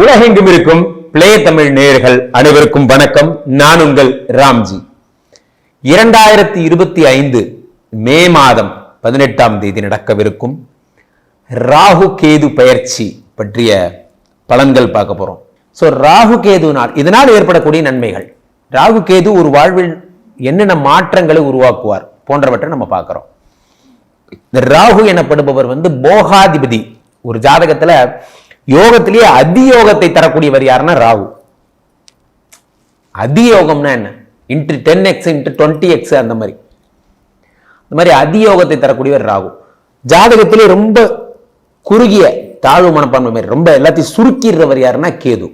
உலகெங்கும் இருக்கும் பிளே தமிழ் நேயர்கள் அனைவருக்கும் வணக்கம். நான் உங்கள் ராம்ஜி. இரண்டாயிரத்தி இருபத்தி ஐந்து மே மாதம் பதினெட்டாம் தேதி நடக்கவிருக்கும் ராகு கேது பயிற்சி பற்றிய பலன்கள் பார்க்க போறோம். ஸோ ராகு கேது நாள் இதனால் ஏற்படக்கூடிய நன்மைகள். ராகு கேது ஒரு வாழ்வில் என்னென்ன மாற்றங்களை உருவாக்குவார் போன்றவற்றை நம்ம பார்க்குறோம். ராகு எனப்படுபவர் வந்து போகாதிபதி ஒரு ஜாதகத்துல யோகத்திலேயே அதியோகத்தை தரக்கூடியவர் யாருன்னா ராகு. அதியோகம்னா என்ன? Into ten X into twenty X அந்த மாதிரி. இந்த மாதிரி அதியோகத்தை தரக்கூடியவர் ராகு. ஜாதகத்திலே ரொம்ப குறுகிய தாழ்வு மனப்பான்மை மாதிரி ரொம்ப எல்லாத்தையும் சுருக்கிடுறவர் யாருன்னா கேது.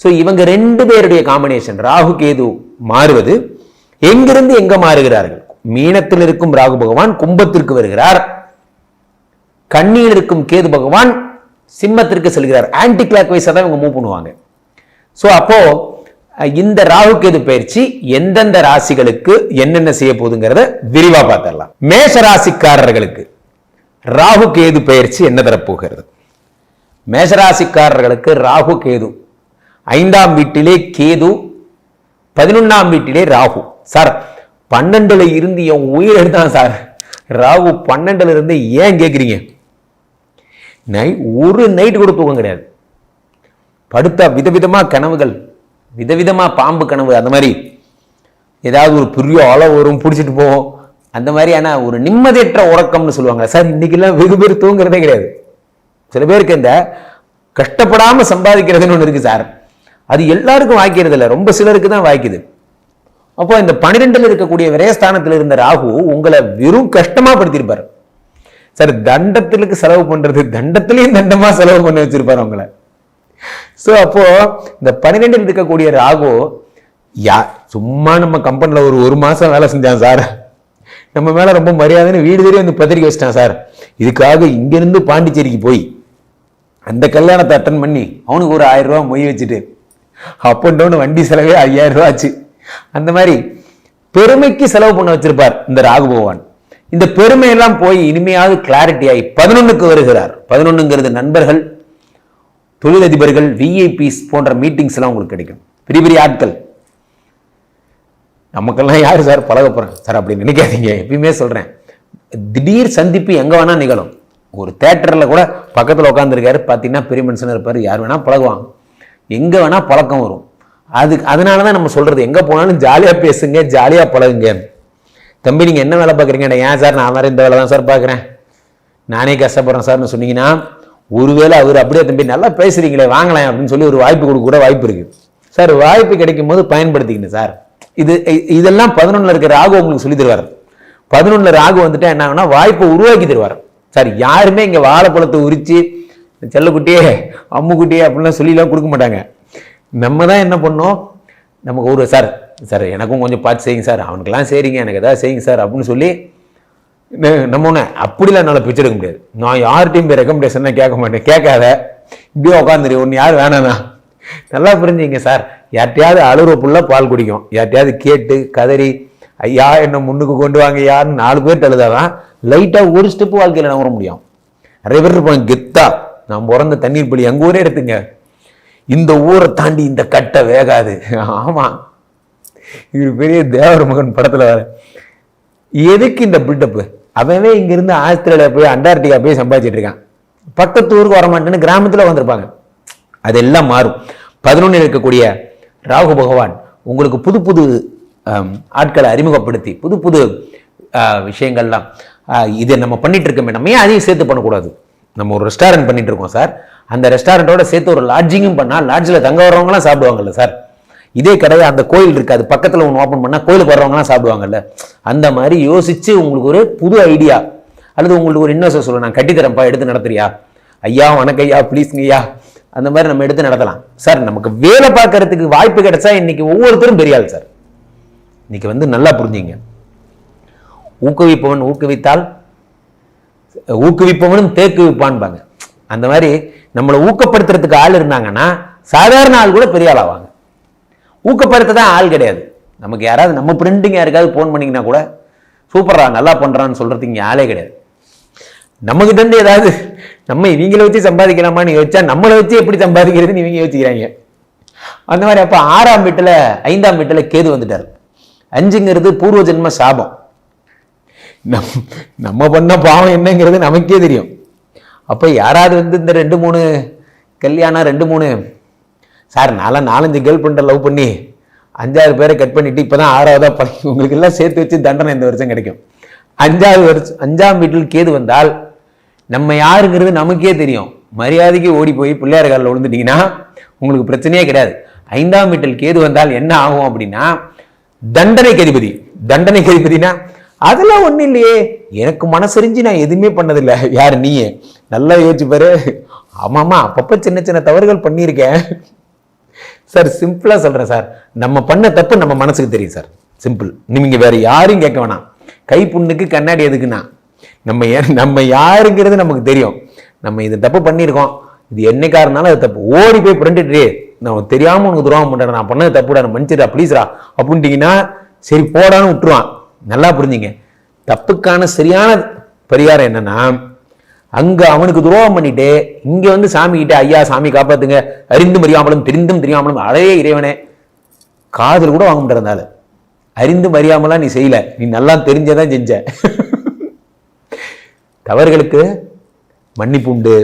ஸோ இவங்க ரெண்டு பேருடைய காம்பினேஷன் ராகு கேது மாறுவது எங்கிருந்து எங்க மாறுகிறார்கள்? மீனத்தில் இருக்கும் ராகு பகவான் கும்பத்திற்கு வருகிறார். கண்ணியில் இருக்கும் கேது பகவான் சிம்மத்திற்கு செல்கிறார். ஆன்டி கிளாக் வைஸாக தான் இவங்க மூவ் பண்ணுவாங்க. ஸோ அப்போது இந்த ராகு கேது பயிற்சி எந்தெந்த ராசிகளுக்கு என்னென்ன செய்ய போகுதுங்கிறத விரிவாக பார்த்துடலாம். மேஷ ராசிக்காரர்களுக்கு ராகு கேது பயிற்சி என்ன தரப்போகிறது? மேஷராசிக்காரர்களுக்கு ராகு கேது. ஐந்தாம் வீட்டிலே கேது பதினொன்னாம் வீட்டிலே ராகு. சார் பன்னெண்டுல இருந்து என் உயிர் எடுத்தான் சார் ராகு பன்னெண்டுல இருந்து ஏன் கேட்குறீங்க நை ஒரு நைட் கூட தூக்கம் கிடையாது. படுத்தா விதவிதமா கனவுகள் விதவிதமா பாம்பு கனவு அந்த மாதிரி. ஏதாவது ஒரு பெரிய அலை வரும் பிடிச்சிட்டு போவோம் அந்த மாதிரியான ஒரு நிம்மதியற்ற உறக்கம்னு சொல்லுவாங்க. சார் இன்னைக்கெல்லாம் வெகு பேர் தூங்குறதே கிடையாது. சில பேருக்கு இந்த கஷ்டப்படாமல் சம்பாதிக்கிறதுன்னு ஒன்று இருக்கு சார். அது எல்லாருக்கும் வாய்க்கிறது இல்லை. ரொம்ப சிலருக்கு தான் வாய்க்குது. அப்போ இந்த பன்னிரெண்டில் இருக்கக்கூடிய விரயஸ்தானத்தில் இருந்த ராகு உங்களை வெறும் கஷ்டமாக படுத்திருப்பார். சார் தண்டத்திலுக்கு செலவு பண்றது தண்டத்திலையும் தண்டமா செலவு பண்ணி வச்சிருப்பார் அவங்கள. ஸோ அப்போ இந்த பன்னிரெண்டில் இருக்கக்கூடிய ராகு யா சும்மா நம்ம கம்பெனியில் ஒரு ஒரு மாதம் வேலை செஞ்சான் சார். நம்ம மேலே ரொம்ப மரியாதைன்னு வீடு தேடி வந்து பத்திரிக்கை வச்சிட்டான் சார். இதுக்காக இங்கேருந்து பாண்டிச்சேரிக்கு போய் அந்த கல்யாணத்தை அட்டன் பண்ணி அவனுக்கு ஒரு ஆயிரம் ரூபா மொய் வச்சுட்டு அப் அண்ட் டவுன் வண்டி செலவே ஐயாயிரம் ரூபா ஆச்சு. அந்த மாதிரி பெருமைக்கு செலவு பண்ண வச்சிருப்பார் இந்த ராகு பகவான். இந்த பெருமையெல்லாம் போய் இனிமையாவது கிளாரிட்டி ஆகி வருகிறார். பதினொன்றுங்கிறது நண்பர்கள் தொழிலதிபர்கள் விஐபிஸ் போன்ற மீட்டிங்ஸ் எல்லாம் உங்களுக்கு கிடைக்கும். பெரிய பெரிய ஆட்கள். நமக்கெல்லாம் யார் சார் பழக போகிறேன் சார் அப்படி நினைக்காதீங்க. எப்பயுமே சொல்கிறேன் திடீர் சந்திப்பு எங்கே வேணால் நிகழும். ஒரு தேட்டரில் கூட பக்கத்தில் உட்காந்துருக்காரு பார்த்தீங்கன்னா பெரிய மனுஷனாக இருப்பார். யார் வேணால் பழகுவாங்க. எங்கே வேணால் பழக்கம் வரும். அதுக்கு அதனால தான் நம்ம சொல்கிறது எங்கே போனாலும் ஜாலியாக பேசுங்க ஜாலியாக பழகுங்க. தம்பி நீங்கள் என்ன வேலை பார்க்குறீங்க? ஏன் சார் நான் வேறு இந்த வேலை தான் சார் பார்க்குறேன்? நானே கஷ்டப்படுறேன் சார்னு சொன்னீங்கன்னா ஒருவேளை அவர் அப்படியே தம்பி நல்லா பேசுகிறீங்களே வாங்கலாம் அப்படின்னு சொல்லி ஒரு வாய்ப்பு கொடுக்க கூட வாய்ப்பு இருக்குது சார் வாய்ப்பு கிடைக்கும் போது பயன்படுத்திக்கணும் சார். இது இதெல்லாம் பதினொன்றில் இருக்கிற ராகு உங்களுக்கு சொல்லி தருவார். பதினொன்றில் ராகு வந்துட்டு என்ன ஆகும்னா வாய்ப்பை உருவாக்கி தருவார். சார் யாருமே இங்கே வாழைப்பழத்தை உரித்து செல்லக்குட்டியே அம்முக்குட்டியே அப்படின்லாம் சொல்லிலாம் கொடுக்க மாட்டாங்க. நம்ம தான் என்ன பண்ணோம்? நமக்கு ஒரு சார் சார் எனக்கும் கொஞ்சம் பார்த்து செய்யுங்க சார். அவனுக்கெல்லாம் சரிங்க எனக்கு எதாவது செய்யுங்க சார் அப்படின்னு சொல்லி நம்ம ஒன்று அப்படிலாம் என்னால் பிச்சை எடுக்க முடியாது. நான் யார்கிட்டையும் போய் ரெக்கமெண்டேஷன்லாம் கேட்க மாட்டேன். கேட்காத. இப்படியே உட்காந்துரு ஒன்று யார் வேணாண்ணா நல்லா புரிஞ்சுங்க சார். யார்கிட்டயாவது அழுகுற புள்ள பால் குடிக்கும். யார்கிட்டையாவது கேட்டு கதறி ஐயா என்ன முன்னுக்கு கொண்டு வாங்க யாருன்னு நாலு பேர் அழுதாதான் லைட்டாக ஒரு ஸ்டெப்பு வாழ்க்கையில் நகர முடியும். நிறைய பேர் இருப்பாங்க கெத்தா நான் பிறந்த தண்ணீர் பள்ளி எங்கள் ஊரே எடுத்துங்க. இந்த ஊரை தாண்டி இந்த கட்டை வேகாது. ஆமாம் இது பெரிய தேவர் மகன் படத்தில் வர. எதுக்கு இந்த பில்டப்பு அவனே இங்கிருந்து ஆஸ்திரேலியா போய் அண்டார்டிகா போய் சம்பாதிச்சிட்டு இருக்கான். பக்கத்து ஊருக்கு வர மாட்டேன்னு கிராமத்தில் வந்திருப்பாங்க. அதெல்லாம் மாறும். பதினொன்றில் இருக்கக்கூடிய ராகு பகவான் உங்களுக்கு புது புது ஆட்களை அறிமுகப்படுத்தி புது புது விஷயங்கள்லாம் இதை நம்ம பண்ணிட்டு இருக்கோமே. நம்ம ஏன் அதையும் சேர்த்து பண்ணக்கூடாது? நம்ம ஒரு ரெஸ்டாரண்ட் பண்ணிட்டு இருக்கோம் சார். அந்த ரெஸ்டாரண்ட்டோட சேர்த்து ஒரு லாட்ஜிங்கும் பண்ணால் லாட்ஜில் தங்க வர்றவங்களாம் சாப்பிடுவாங்கல்ல சார். இதே கடையை அந்த கோயில் இருக்காது. பக்கத்தில் ஒன்று ஓப்பன் பண்ணால் கோயிலுக்கு வர்றவங்கலாம் சாப்பிடுவாங்கல்ல. அந்த மாதிரி யோசித்து உங்களுக்கு ஒரு புது ஐடியா அல்லது உங்களுக்கு ஒரு இன்வெஸ்டர் சொல்ல நான் கட்டித்தரேன்ப்பா எடுத்து நடத்துறியா? ஐயா வணக்கம் ஐயா ப்ளீஸ்ங்க ஐயா அந்த மாதிரி நம்ம எடுத்து நடத்தலாம். சார் நமக்கு வேலை பார்க்கறதுக்கு வாய்ப்பு கிடைச்சா இன்னைக்கு ஒவ்வொருத்தரும் பெரியாள் சார். இன்னைக்கு வந்து நல்லா புரிஞ்சுங்க. ஊக்குவிப்பவன் ஊக்குவித்தால் ஊக்குவிப்பவனும் தேக்குவிப்பான்பாங்க அந்த மாதிரி நம்மளை ஊக்கப்படுத்துறதுக்கு ஆள் இருந்தாங்கன்னா சாதாரண ஆள் கூட பெரிய ஆள் ஆவாங்க. ஊக்கப்படுத்த தான் ஆள் கிடையாது. நமக்கு யாராவது நம்ம பிரிண்டிங் யாருக்காவது ஃபோன் பண்ணிங்கன்னா கூட சூப்பரா நல்லா பண்ணுறான்னு சொல்கிறதுக்கு இங்கே ஆளே கிடையாது. நம்மகிட்ட இருந்து ஏதாவது நம்ம இவங்களை வச்சு சம்பாதிக்கலாமான்னு யோசிச்சா நம்மளை வச்சு எப்படி சம்பாதிக்கிறதுன்னு இவங்க யோசிக்கிறாங்க. அந்த மாதிரி அப்போ ஆறாம் வீட்டில் ஐந்தாம் வீட்டில் கேது வந்துட்டார். அஞ்சுங்கிறது பூர்வ ஜென்ம சாபம். நம் நம்ம பண்ண பாவம் என்னங்கிறது நமக்கே தெரியும். அப்போ யாராவது வந்து இந்த ரெண்டு மூணு கல்யாணம் ரெண்டு மூணு சார் நாலாம் நாலஞ்சு கேர்ள் ஃப்ரெண்டை லவ் பண்ணி அஞ்சாறு பேரை கட் பண்ணிவிட்டு இப்போ தான் ஆறாவதாக பழகி உங்களுக்கு எல்லாம் சேர்த்து வச்சு தண்டனை இந்த வருஷம் கிடைக்கும். அஞ்சாவது வருஷம் அஞ்சாம் வீட்டில் கேது வந்தால் நம்ம யாருங்கிறது நமக்கே தெரியும். மரியாதைக்கு ஓடி போய் பிள்ளையார் காலில் விழுந்துட்டீங்கன்னா உங்களுக்கு பிரச்சனையே கிடையாது. ஐந்தாம் வீட்டில் கேது வந்தால் என்ன ஆகும் அப்படின்னா தண்டனை கதிபதி. தண்டனை கதிபதினா அதெல்லாம் ஒன்றும் இல்லையே. எனக்கு மனசறிஞ்சு நான் எதுவுமே பண்ணதில்லை. யார் நீயே. நல்லா யோசிச்சு பாரு. ஆமாம்மா அப்பப்போ சின்ன சின்ன தவறுகள் பண்ணியிருக்கேன். சார் சிம்பிளாக சொல்கிறேன் சார். நம்ம பண்ண தப்பு நம்ம மனசுக்கு தெரியும் சார். சிம்பிள். நீங்கள் வேற யாரையும் கேட்க வேணாம். கை புண்ணுக்கு கண்ணாடி எதுக்குன்னா நம்ம நம்ம யாருங்கிறது நமக்கு தெரியும். நம்ம இது தப்பு பண்ணியிருக்கோம். இது என்னைக்கா இருந்தாலும் அது தப்பு. ஓடி போய் பிறண்டுட்டு நான் தெரியாமல் உனக்கு துரோகம் பண்ணுறேன் நான் பண்ணது தப்புடா நான் மன்னிச்சிடா ப்ளீஸ்ரா அப்படின்ட்டிங்கன்னா சரி போடான்னு விட்டுருவான். நல்லா புரிஞ்சுங்க. தப்புக்கான சரியான பரிகாரம் என்னன்னா அங்கே அவனுக்கு துரோகம் பண்ணிட்டு இங்கே வந்து சாமி கிட்ட ஐயா சாமி காப்பாத்துங்க. அறிந்தும் அறியாமலும் தெரிந்தும் தெரியாமலும் அழைய இறைவனே. காதல் கூட வாங்க முடியாதால அறிந்தும் அறியாமலாம் நீ செய்யல. நீ நல்லா தெரிஞ்சதான் செஞ்ச. தவறுகளுக்கு மன்னிப்பு உண்டு.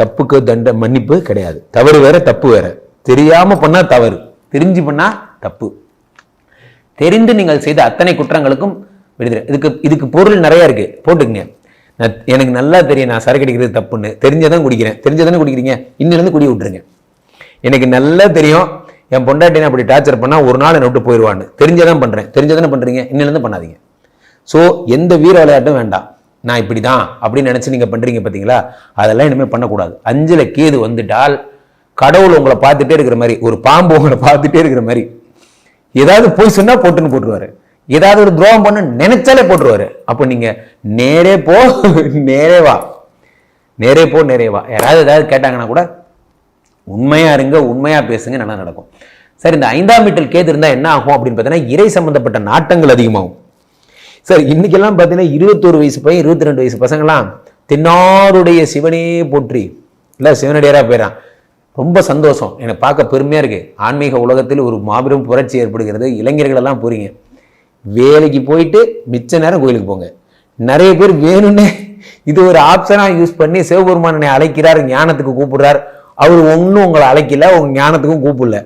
தப்புக்கு தண்ட மன்னிப்பு கிடையாது. தவறு வேற தப்பு வேற. தெரியாம பண்ணா தவறு. தெரிஞ்சு பண்ணா தப்பு. தெரிந்து நீங்கள் செய்த அத்தனை குற்றங்களுக்கும் விடுதலை. இதுக்கு இதுக்கு பொருள் நிறைய இருக்கு. போட்டுக்கங்க. நான் எனக்கு நல்லா தெரியும் நான் சரக்கு அடிக்கிறது தப்புன்னு. தெரிஞ்சதான் குடிக்கிறேன். தெரிஞ்சதானே குடிக்கிறீங்க. இன்னிலேருந்து குடி விட்டுருங்க. எனக்கு நல்லா தெரியும் என் பொண்டாட்டி நான் அப்படி டார்ச்சர் பண்ணால் ஒரு நாள் என்னை விட்டு போயிடுவான்னு. தெரிஞ்சதான் பண்ணுறேன் தெரிஞ்சதானே பண்றீங்க இன்னிலேருந்து பண்ணாதீங்க. ஸோ எந்த வீர விளையாட்டும் வேண்டாம். நான் இப்படி தான் அப்படின்னு நினச்சி நீங்கள் பண்ணுறீங்க பார்த்தீங்களா அதெல்லாம் இனிமேல் பண்ணக்கூடாது. அஞ்சில் கேது வந்துட்டால் கடவுள் உங்களை பார்த்துட்டே இருக்கிற மாதிரி ஒரு பாம்பு உங்களை பார்த்துட்டே இருக்கிற மாதிரி ஏதாவது போய் சொன்னால் போட்டுன்னு போட்டுருவாரு. ஏதாவது ஒரு துரோகம் பண்ணு நினைச்சாலே போட்டுருவாரு. அப்போ நீங்க நேரே போ நேரே வா. நேரே போ நேரே வா. யாராவது ஏதாவது கேட்டாங்கன்னா கூட உண்மையா இருங்க உண்மையா பேசுங்க நல்லா நடக்கும். சரி இந்த ஐந்தாம் வீட்டில் கேது இருந்தால் என்ன ஆகும் அப்படின்னு பார்த்தீங்கன்னா இறை சம்பந்தப்பட்ட நாட்டங்கள் அதிகமாகும். சார் இன்னைக்கெல்லாம் பார்த்தீங்கன்னா இருபத்தோரு வயசு பையன் இருபத்தி ரெண்டு வயசு பசங்களாம் தென்னாருடைய சிவனே போற்றி. இல்லை சிவனடியாராக போயிடறான் ரொம்ப சந்தோஷம். எனக்கு பார்க்க பெருமையாக இருக்கு. ஆன்மீக உலகத்தில் ஒரு மாபெரும் புரட்சி ஏற்படுகிறது. இளைஞர்களெல்லாம் போகிறீங்க வேலைக்கு போயிட்டு மிச்ச நேரம் கோயிலுக்கு போங்க. நிறைய பேர் வேணும்னே இது ஒரு ஆப்ஷனாக யூஸ் பண்ணி சிவபெருமானனை அழைக்கிறார் ஞானத்துக்கு கூப்பிடுறார். அவர் ஒன்றும் உங்களை அழைக்கல உங்கள் ஞானத்துக்கும் கூப்பிடல.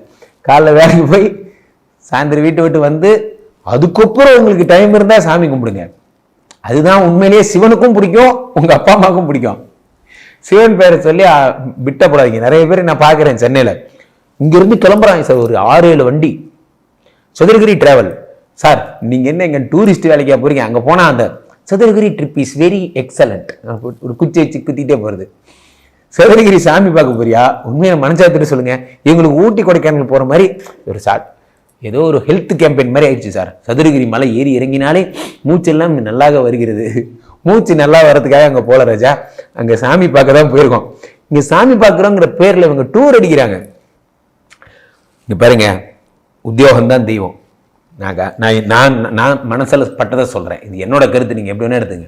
காலைல வேலைக்கு போய் சாயந்தரம் வீட்டு விட்டு வந்து அதுக்கப்புறம் உங்களுக்கு டைம் இருந்தால் சாமி கும்பிடுங்க. அதுதான் உண்மையிலேயே சிவனுக்கும் பிடிக்கும் உங்கள் அப்பா அம்மாவுக்கும் பிடிக்கும். சிவன் பேரை சொல்லி விட்டப்படாதீங்க. நிறைய பேர் நான் பார்க்குறேன் சென்னையில். இங்கேருந்து கிளம்புறாங்க சார் ஒரு ஆறு ஏழு வண்டி. சதுரகிரி டிராவல் சார் நீங்கள் என்ன எங்கள் டூரிஸ்ட் வேலைக்கா போகிறீங்க அங்கே போனால் அந்த Sathuragiri trip is very excellent ஒரு குச்சி வச்சு குத்திட்டே போகிறது சதுரகிரி சாமி பார்க்க போறியா? உண்மையை மனசாத்திட்டு சொல்லுங்கள் எங்களுக்கு ஊட்டி கொடைக்கானல் போகிற மாதிரி ஒரு சார் ஏதோ ஒரு ஹெல்த் கேம்பெயின் மாதிரி ஆயிடுச்சு சார். சதுரகிரி மலை ஏறி இறங்கினாலே மூச்செல்லாம் நல்லாக வருகிறது. மூச்சு நல்லா வர்றதுக்காக அங்கே போல ராஜா. அங்கே சாமி பார்க்க தான் போயிருக்கோம். இங்கே சாமி பார்க்குறோங்கிற பேரில் இவங்க டூர் அடிக்கிறாங்க. இங்கே பாருங்க உத்தியோகம் தான் தெய்வம். நான் நான் நான் நான் மனசில் பட்டதை சொல்கிறேன் இது என்னோட கருத்து நீங்கள் எப்படி வேணால் எடுத்துங்க.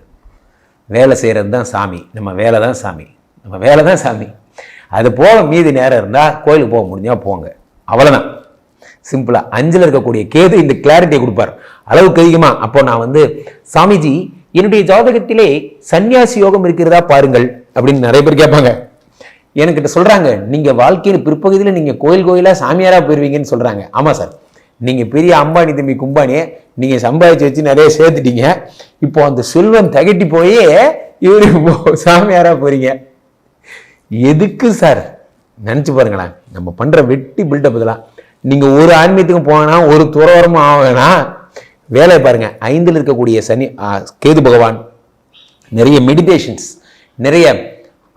வேலை செய்கிறது தான் சாமி. நம்ம வேலை தான் சாமி. நம்ம வேலை தான் சாமி. அது போக மீதி நேரம் இருந்தால் கோயிலுக்கு போக முடிஞ்சால் போங்க. அவ்வளோதான் சிம்பிளாக அஞ்சில் இருக்கக்கூடிய கேது இந்த கிளாரிட்டியை கொடுப்பார். அளவுக்கு அதிகமாக அப்போ நான் வந்து சாமிஜி என்னுடைய ஜாதகத்திலே சன்னியாசி யோகம் இருக்கிறதா பாருங்கள். அப்படின்னு நிறைய பேர் கேட்பாங்க. என்கிட்ட சொல்கிறாங்க நீங்கள் வாழ்க்கையில் பிற்பகுதியில் நீங்கள் கோயில் கோயிலாக சாமியாராக போயிருவீங்கன்னு சொல்கிறாங்க ஆமாம் சார். நீங்கள் பெரிய அம்பானி தம்பி கும்பானி நீங்கள் சம்பாதிச்சு வச்சு நிறைய சேர்த்துட்டீங்க. இப்போ அந்த செல்வம் தகட்டி போய் இவருக்கு சாமியாராக போகிறீங்க எதுக்கு சார்? நினச்சி பாருங்களேன். நம்ம பண்ணுற வெட்டி பில்டப் இதெல்லாம். ஒரு ஆன்மீகத்துக்கும் போனா ஒரு துறவரமும் ஆகனா வேலையை பாருங்க. ஐந்தில் இருக்கக்கூடிய சனி கேது பகவான் நிறைய மெடிடேஷன்ஸ் நிறைய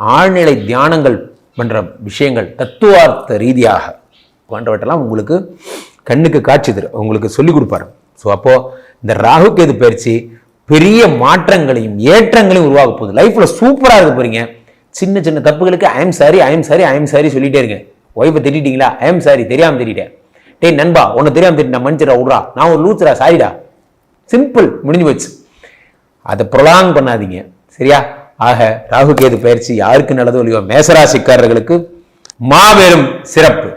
ஆழ்நிலை தியானங்கள் பண்ணுற விஷயங்கள் தத்துவார்த்த ரீதியாக. போன்றவற்றெல்லாம் உங்களுக்கு கண்ணுக்கு காட்சி தரும் உங்களுக்கு சொல்லிக் கொடுப்பாரு. ஸோ அப்போது இந்த ராகு கேது பயிற்சி பெரிய மாற்றங்களையும் ஏற்றங்களையும் உருவாக போகுது. லைஃப்பில் சூப்பராக இருக்க போகிறீங்க சின்ன சின்ன தப்புகளுக்கு I'm sorry I'm sorry I'm sorry சொல்லிட்டே இருங்க. ஒய்ஃபை திட்டிட்டீங்களா? ஐம் சாரி தெரியாமல் திட்டேன் டேய் நண்பா உன்னை தெரியாமல் திட்டினா மன்னிச்சிடா விட்றா. நான் ஒரு லூச்சரா சாரிடா சிம்பிள் முடிஞ்சு போச்சு. அதை ப்ரொலாங் பண்ணாதீங்க. சரியா? ஆக ராகு கேது பயிற்சி யாருக்கு நல்லதோ இல்லையோ மேசராசிக்காரர்களுக்கு மாபெரும் சிறப்பு.